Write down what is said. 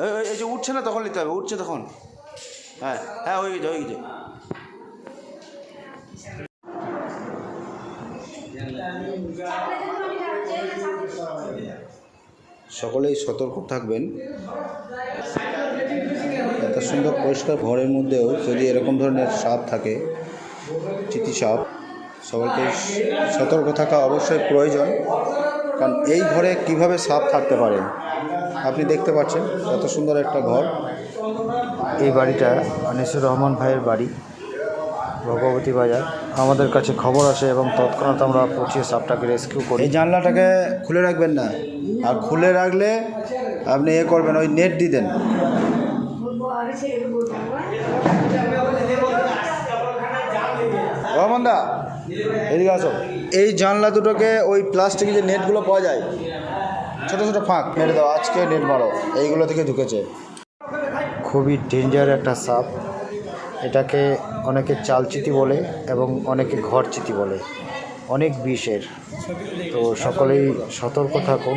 এই- যে উঠছে না তখন নিতে হবে, উঠছে তখন। হ্যাঁ হ্যাঁ হয়ে গেছে হয়ে গেছে সকলেই সতর্ক থাকবেন। এত সুন্দর পরিষ্কার ঘরের মধ্যেও যদি এরকম ধরনের সাপ থাকে চিতি সাপ সবাইকে সতর্ক থাকা অবশ্যই প্রয়োজন। কারণ এই ঘরে কীভাবে সাপ থাকতে পারে, আপনি দেখতে পাচ্ছেন কত সুন্দর একটা ঘর। এই বাড়িটা আনিসুর রহমান ভাইয়ের বাড়ি, ভগবতী বাজার। আমাদের কাছে খবর আসে এবং তৎক্ষণাৎ আমরা পৌঁছে সাপটাকে রেস্কিউ করি। এই জানলাটাকে খুলে রাখবেন না। আর খুলে রাখলে আপনি এ করবেন, ওই নেট রহমান দা এদিকে আসো। এই জানলা দুটোকে ওই প্লাস্টিকের যে নেটগুলো পাওয়া যায় ছোটো ছোটো ফাঁক মেরে দাও আজকে নেট মারো এইগুলো থেকে ঢুকেছে। খুবই ডেঞ্জার একটা সাপ এটাকে অনেকে চালচিতি বলে এবং অনেকে ঘর চিতি বলে অনেক বিষের। তো সকলেই সতর্ক থাকুন।